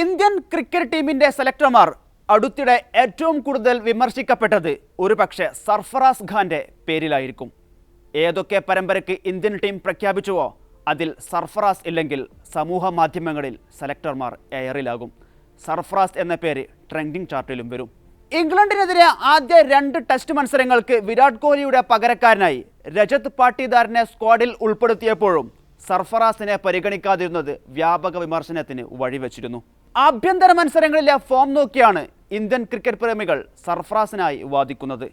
Indian cricket ടീമിന്റെ സെലക്ടർമാർ അടുത്തിടെ ഏറ്റവും കൂടുതൽ വിമർശിക്കപ്പെട്ടത് ഒരുപക്ഷെ സർഫറാസ് ഖാന്റെ പേരിലായിരിക്കും. ഏതൊക്കെ പരമ്പരയ്ക്ക് ഇന്ത്യൻ ടീം പ്രഖ്യാപിച്ചുവോ അതിൽ സർഫറാസ് ഇല്ലെങ്കിൽ സമൂഹ മാധ്യമങ്ങളിൽ സെലക്ടർമാർ എയറിലാകും. സർഫറാസ് എന്ന പേര് ട്രെൻഡിംഗ് ചാർട്ടിലും വരും. ഇംഗ്ലണ്ടിനെതിരെ ആദ്യ രണ്ട് ടെസ്റ്റ് മത്സരങ്ങൾക്ക് വിരാട് കോഹ്ലിയുടെ പകരക്കാരനായി രജത് പാട്ടീദാറിനെ സ്ക്വാഡിൽ ഉൾപ്പെടുത്തിയപ്പോഴും സർഫറാസിനെ പരിഗണിക്കാതിരുന്നത് വ്യാപക വിമർശനത്തിന് വഴിവെച്ചിരുന്നു. ആഭ്യന്തര മത്സരങ്ങളിലെ ഫോം നോക്കിയാണ് ഇന്ത്യൻ ക്രിക്കറ്റ് പ്രേമികൾ സർഫ്രാസിനായി വാദിക്കുന്നത്.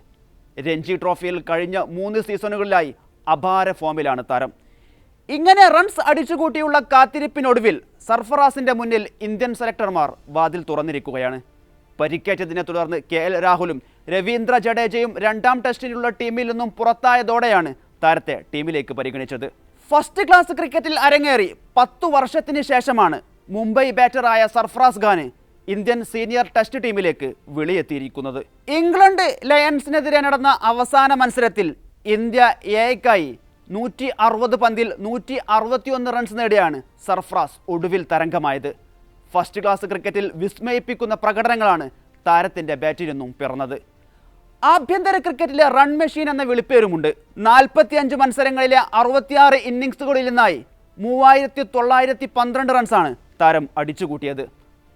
രഞ്ജി ട്രോഫിയിൽ കഴിഞ്ഞ മൂന്ന് സീസണുകളിലായി അപാര ഫോമിലാണ് താരം. ഇങ്ങനെ റൺസ് അടിച്ചുകൂട്ടിയുള്ള കാത്തിരിപ്പിനൊടുവിൽ സർഫറാസിന്റെ മുന്നിൽ ഇന്ത്യൻ സെലക്ടർമാർ വാതിൽ തുറന്നിരിക്കുകയാണ്. പരിക്കേറ്റതിനെ തുടർന്ന് കെ എൽ രാഹുലും രവീന്ദ്ര ജഡേജയും രണ്ടാം ടെസ്റ്റിലുള്ള ടീമിൽ നിന്നും പുറത്തായതോടെയാണ് താരത്തെ ടീമിലേക്ക് പരിഗണിച്ചത്. ഫസ്റ്റ് ക്ലാസ് ക്രിക്കറ്റിൽ അരങ്ങേറി പത്തു വർഷത്തിന് ശേഷമാണ് മുംബൈ ബാറ്ററായ സർഫറാസ് ഖാന് ഇന്ത്യൻ സീനിയർ ടെസ്റ്റ് ടീമിലേക്ക് വിളിയെത്തിയിരിക്കുന്നത്. ഇംഗ്ലണ്ട് ലയൺസിനെതിരെ നടന്ന അവസാന മത്സരത്തിൽ ഇന്ത്യ എക്കായി നൂറ്റി അറുപത് പന്തിൽ നൂറ്റി അറുപത്തിയൊന്ന് റൺസ് നേടിയാണ് സർഫ്രാസ് ഒടുവിൽ തരംഗമായത്. ഫസ്റ്റ് ക്ലാസ് ക്രിക്കറ്റിൽ വിസ്മയിപ്പിക്കുന്ന പ്രകടനങ്ങളാണ് താരത്തിന്റെ ബാറ്റിൽ നിന്നും പിറന്നത്. ആഭ്യന്തര ക്രിക്കറ്റിലെ റൺ മെഷീൻ എന്ന വിളിപ്പേരുമുണ്ട്. നാൽപ്പത്തിയഞ്ച് മത്സരങ്ങളിലെ അറുപത്തിയാറ് ഇന്നിങ്സുകളിൽ നിന്നായി മൂവായിരത്തി തൊള്ളായിരത്തി പന്ത്രണ്ട് റൺസാണ് താരം അടിച്ചുകൂട്ടിയത്.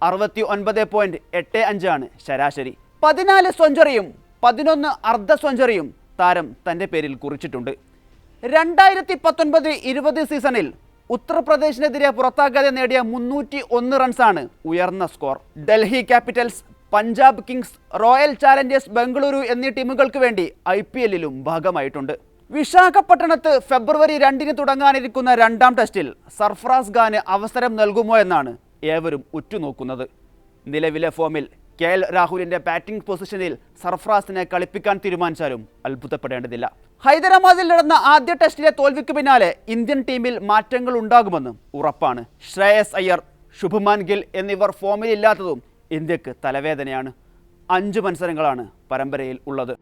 അറുപത്തി ഒൻപത് പോയിന്റ് എട്ട് അഞ്ചാണ് ശരാശരി. പതിനാല് സെഞ്ചുറിയും പതിനൊന്ന് അർദ്ധ സെഞ്ചുറിയും താരം തന്റെ പേരിൽ കുറിച്ചിട്ടുണ്ട്. രണ്ടായിരത്തി പത്തൊൻപത് ഇരുപത് സീസണിൽ ഉത്തർപ്രദേശിനെതിരെ പുറത്താകാതെ നേടിയ മുന്നൂറ്റി ഒന്ന് റൺസാണ് ഉയർന്ന score. Delhi Capitals Punjab Kings Royal Challengers Bengaluru എന്നീ ടീമുകൾക്ക് വേണ്ടി ഐ പി എല്ലിലും ഭാഗമായിട്ടുണ്ട്. വിശാഖപട്ടണത്ത് ഫെബ്രുവരി രണ്ടിന് തുടങ്ങാനിരിക്കുന്ന രണ്ടാം ടെസ്റ്റിൽ സർഫറാസ് ഖാന് അവസരം നൽകുമോ എന്നാണ് ഏവരും ഉറ്റുനോക്കുന്നത്. നിലവിലെ ഫോമിൽ കെ എൽ രാഹുലിന്റെ ബാറ്റിംഗ് പൊസിഷനിൽ സർഫറാസിനെ കളിപ്പിക്കാൻ തീരുമാനിച്ചാലും അത്ഭുതപ്പെടേണ്ടതില്ല. ഹൈദരാബാദിൽ നടന്ന ആദ്യ ടെസ്റ്റിലെ തോൽവിക്ക് പിന്നാലെ ഇന്ത്യൻ ടീമിൽ മാറ്റങ്ങൾ ഉണ്ടാകുമെന്നും ഉറപ്പാണ്. ശ്രേയസ് അയ്യർ ശുഭ്മാൻ ഗിൽ എന്നിവർ ഫോമിലില്ലാത്തതും ഇന്ത്യയ്ക്ക് തലവേദനയാണ്. അഞ്ച് മത്സരങ്ങളാണ് പരമ്പരയിൽ ഉള്ളത്.